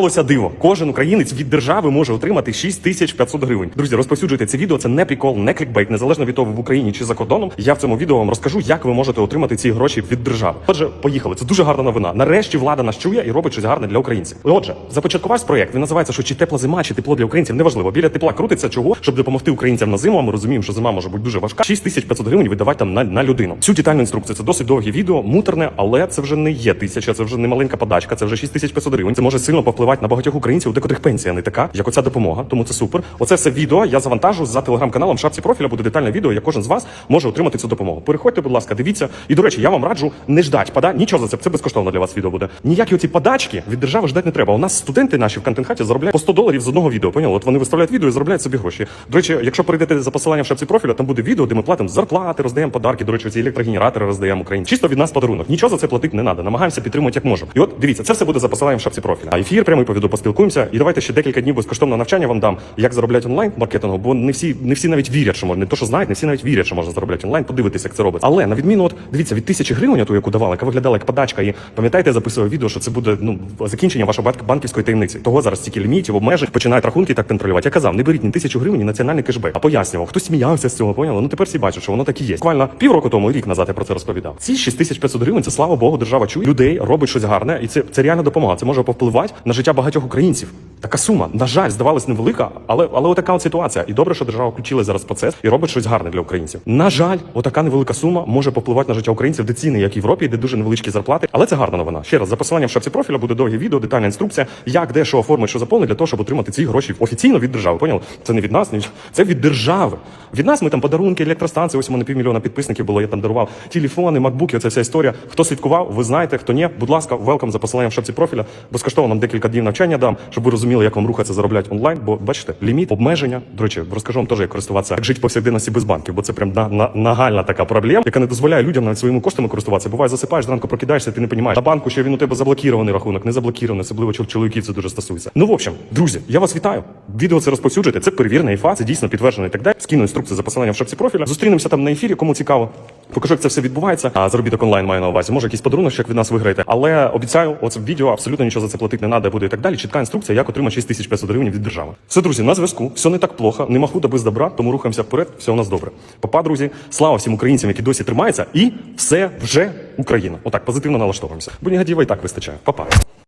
Сталося диво. Кожен українець від держави може отримати 6500 гривень. Друзі, розповсюджуйте це відео. Це не прикол, не клікбейт, незалежно від того, в Україні чи за кордоном. Я в цьому відео вам розкажу, як ви можете отримати ці гроші від держави. Отже, поїхали. Це дуже гарна новина. Нарешті влада нас чує і робить щось гарне для українців. Отже, започаткувався проєкт. Він називається, що чи тепла зима, чи тепло для українців. Неважливо. Біля тепла крутиться чого, щоб допомогти українцям на зиму. А ми розуміємо, що зима може бути дуже важка. 6500 гривень видавати там на, на людину. Цю детальну інструкцію. Це досить довге відео, муторне, але це вже не є тисяча, це вже не маленька подачка, це вже 6500 гривень. Це може сильно повпливати на багатьох українців, у декотрих пенсія не така, як оця допомога. Тому це супер. Оце все відео я завантажу за телеграм-каналом. Шапці профіля буде детальне відео, як кожен з вас може отримати цю допомогу. Переходьте, будь ласка, дивіться. І до речі, я вам раджу не ждать пода. Нічого за це. Це безкоштовно для вас відео буде. Ніякі оці подачки від держави ждати не треба. У нас студенти наші в контент-хаті заробляють по 100 доларів з одного відео. Поняли? От вони виставляють відео і заробляють собі гроші. До речі, якщо перейдете за посиланням в шапці профіля, там буде відео, де ми платимо зарплати, роздаємо подарки. До речі, ці електрогенератори роздаємо Україні. Чисто від нас подарунок. Нічого за це платити не треба. Намагаємося підтримувати як можемо. І от дивіться, це все буде за посиланням в шапці профіля. А ефір прямий по відео поспілкуємося. І давайте ще декілька днів безкоштовного навчання вам дам, як заробляти онлайн маркетингу, бо не всі не всі навіть вірять, що можна. Не то, що знають, не всі навіть вірять, що можна заробляти онлайн. Подивитися, як це робиться. Але на відміну, от дивіться, від тисячі гривень, ту, яку давали, яка виглядала як подачка, і пам'ятаєте, я записував відео, що це буде ну закінчення вашої банківської таємниці. Того зараз стільки лімітів, обмежень, починають рахунки так контролювати. Я казав, не беріть ні тисячу гривень, ні національний кешбек. А пояснював, хтось сміявся з цього, поняли? Ну тепер всі бачать, що воно так і є. Буквально півроку тому, рік назад я про це розповідав. Ці 6500 гривень, це слава Богу, держава чує людей, робить щось гарне, і це, це реально допомога. Це може повпливати на життя багатьох українців. Така сума, на жаль, здавалась невелика, але але отака от ситуація. І добре, що держава включила зараз процес і робить щось гарне для українців. На жаль, отака невелика сума може повпливати на життя українців, де ціни, як в Європі, де дуже невеличкі зарплати. Але це гарна новина. Ще раз за посиланням в шапці профіля буде довге відео, детальна інструкція, як де що оформити, що заповнити для того, щоб отримати ці гроші офіційно від держави. Поняли? Це не від нас, ні це від держави. Від нас ми там подарунки, електростанції. Ось у мене півмільйона підписників було. Я там дарував телефони, макбуки. Оце вся історія. Хто слідкував, ви знаєте, хто ні. Будь ласка, велкам за посиланням в шапці профіля. Безкоштовно нам декілька днів навчання дам, щоб ви розуміли, як вам рухатися заробляти онлайн. Бо бачите, ліміт, обмеження. До речі, розкажу вам теж, як користуватися, як жити повсякденності без банків, бо це прям на, на, нагальна така проблема, яка не дозволяє людям навіть своїми коштами користуватися. Буває, засипаєш, зранку прокидаєшся, ти не розумієш. На банку ще він у тебе заблокірований рахунок, не заблокірований, особливо чоловіків це дуже стосується. Ну, в общем, друзі, я вас вітаю. Відео це розповсюджуйте. Це перевірена іфа, це дійсно підтверджено і так далі. Скину інструкцію за посиланням в шапці профіля. Зустрінемося там на ефірі, кому цікаво. Покажу, як це все відбувається. А заробіток онлайн маю на увазі. Може, якийсь подарунок як від нас виграєте. Але обіцяю, оце відео абсолютно нічого за це платити не треба буде і так далі. Чітка інструкція, як отримати 6500 гривень від держави. Все, друзі, на зв'язку. Все не так плохо. Нема худа без добра, тому рухаємося вперед. Все у нас добре. Папа, друзі, слава всім українцям, які досі тримаються, і все вже Україна. Отак позитивно налаштовуємося. Бо негатива і так вистачає. Папа.